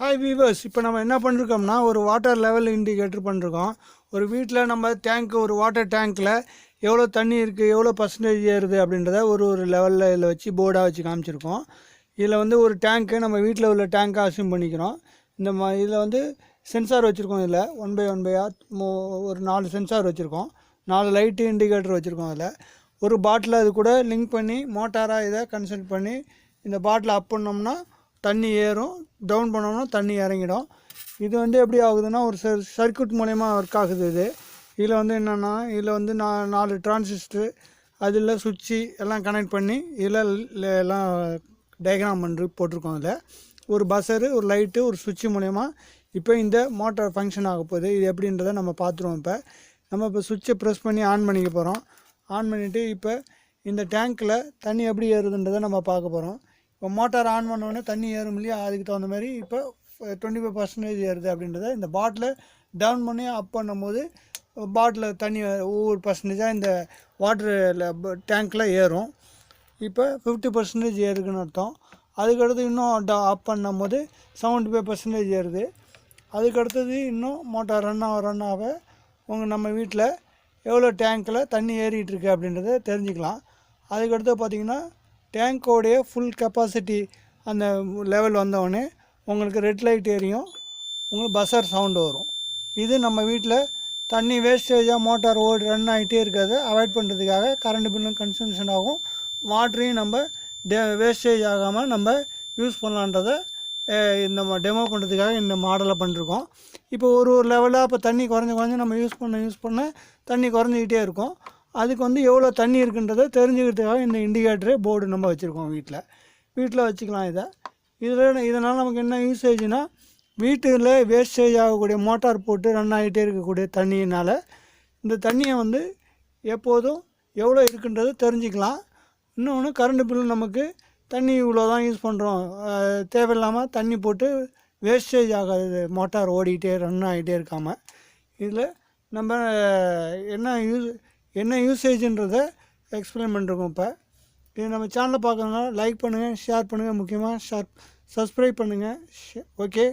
Hi viewers இப்போ நம்ம என்ன பண்ணிருக்கோம்னா ஒரு வாட்டர் லெவல் இண்டிகேட்டர் பண்ணிருக்கோம். ஒரு வீட்டில் நம்ம டேங்க் ஒரு வாட்டர் டேங்க்கில் எவ்வளோ தண்ணி இருக்குது எவ்வளோ பர்சன்டேஜ் ஏறுது அப்படின்றத ஒரு ஒரு லெவலில் இதில் வச்சு போர்டாக வச்சு காமிச்சிருக்கோம். இதில் வந்து ஒரு டேங்க்கு நம்ம வீட்டில் உள்ள டேங்க்கை அசியூம் பண்ணிக்கிறோம். இந்த மா இதில் வந்து சென்சார் வச்சுருக்கோம் இதில். ஒன் பை ஒன் பையாக மோ ஒரு நாலு சென்சார் வச்சுருக்கோம். நாலு லைட்டு இண்டிகேட்டர் வச்சுருக்கோம் அதில். ஒரு பாட்டில் அது கூட லிங்க் பண்ணி மோட்டாராக இதை கன்சல்ட் பண்ணி இந்த பாட்டில் அப் பண்ணோம்னா தண்ணி ஏறும் டவுன் பண்ணோம்னா தண்ணி இறங்கிடும். இது வந்து எப்படி ஆகுதுன்னா ஒரு சர் சர்க்யூட் மூலயமா ஒர்க் ஆகுது இது. இதில் வந்து என்னென்னா இதில் வந்து நான் நாலு டிரான்சிஸ்டர் அதில் சுவிட்சு எல்லாம் கனெக்ட் பண்ணி இதில் எல்லாம் டயக்ராம் பண்ணி போட்டிருக்கோம் அதில். ஒரு பஸ்ஸரு ஒரு லைட்டு ஒரு சுவிட்சு மூலயமா இப்போ இந்த மோட்டார் ஃபங்க்ஷன் ஆக போகுது. இது எப்படின்றத நம்ம பார்த்துருவோம் இப்போ. நம்ம இப்போ சுவிட்சை ப்ரெஸ் பண்ணி ஆன் பண்ணிக்க போகிறோம் ஆன் பண்ணிவிட்டு இப்போ இந்த டேங்க்கில் தண்ணி எப்படி ஏறுதுன்றதை நம்ம பார்க்க போகிறோம் இப்போ மோட்டார் ஆன் பண்ண உடனே தண்ணி ஏறும் இல்லையா? அதுக்கு தகுந்த மாதிரி இப்போ டுவெண்ட்டி ஃபைவ் பர்சன்டேஜ் ஏறுது அப்படின்றத இந்த பாட்டில் டவுன் பண்ணி அப் பண்ணும்போது பாட்டில் தண்ணி ஒவ்வொரு பர்சன்டேஜாக இந்த வாட்டரில் டேங்க்கில் ஏறும். இப்போ ஃபிஃப்டி பர்சன்டேஜ் ஏறுக்குன்னு அர்த்தம். அதுக்கடுத்து இன்னும் ட அப் பண்ணும்போது செவன்ட்டி ஃபைவ் பர்சன்டேஜ் ஏறுது. அதுக்கடுத்தது இன்னும் மோட்டார் ரன் ஆக ரன் ஆக உங்கள் நம்ம வீட்டில் எவ்வளோ டேங்க்கில் தண்ணி ஏறிகிட்டு இருக்கு அப்படின்றத தெரிஞ்சுக்கலாம். அதுக்கடுத்து பார்த்தீங்கன்னா டேங்க்கோடைய ஃபுல் கெப்பாசிட்டி அந்த லெவல் வந்தவுடனே உங்களுக்கு ரெட் லைட் எரியும். உங்களுக்கு பஸ்ஸர் சவுண்டு வரும். இது நம்ம வீட்டில் தண்ணி வேஸ்டேஜாக மோட்டார் ஓடி ரன் ஆகிட்டே இருக்கிறத அவாய்ட் பண்ணுறதுக்காக கரண்ட் பில்லும் கன்சம்ஷன் ஆகும். வாட்டரையும் நம்ம டே வேஸ்டேஜ் ஆகாமல் நம்ம யூஸ் பண்ணலான்றதை இந்த டெமோ பண்ணுறதுக்காக இந்த மாடலை பண்ணிருக்கோம். இப்போ ஒரு ஒரு லெவலாக இப்போ தண்ணி குறைஞ்ச குறைஞ்சி நம்ம யூஸ் பண்ண யூஸ் பண்ண தண்ணி குறைஞ்சிக்கிட்டே இருக்கும். அதுக்கு வந்து எவ்வளோ தண்ணி இருக்குன்றதை தெரிஞ்சுக்கிறதுக்காக இந்த இண்டிகேட்டரு போர்டு நம்ம வச்சுருக்கோம் வீட்டில். வீட்டில் வச்சுக்கலாம் இதை. இதில் இதனால் நமக்கு என்ன யூசேஜ்னா வீட்டில் வேஸ்டேஜ் ஆகக்கூடிய மோட்டார் போட்டு ரன் ஆகிட்டே இருக்கக்கூடிய தண்ணியினால் இந்த தண்ணியை வந்து எப்போதும் எவ்வளோ இருக்குன்றதை தெரிஞ்சுக்கலாம். இன்னொன்று கரண்ட் பில் நமக்கு தண்ணி இவ்வளோ தான் யூஸ் பண்ணுறோம் தேவையில்லாமல் தண்ணி போட்டு வேஸ்டேஜ் ஆகாது மோட்டார் ஓடிக்கிட்டே ரன் ஆகிட்டே இருக்காமல் இதில் நம்ம என்ன யூஸ் என்ன யூசேஜுன்றதை எக்ஸ்பிளைன் பண்ணிருக்கோம் இப்போ. இது நம்ம சேனலை பார்க்குறதுனால லைக் பண்ணுங்கள் ஷேர் பண்ணுங்கள் முக்கியமாக ஷேர் சப்ஸ்கிரைப் பண்ணுங்கள் ஓகே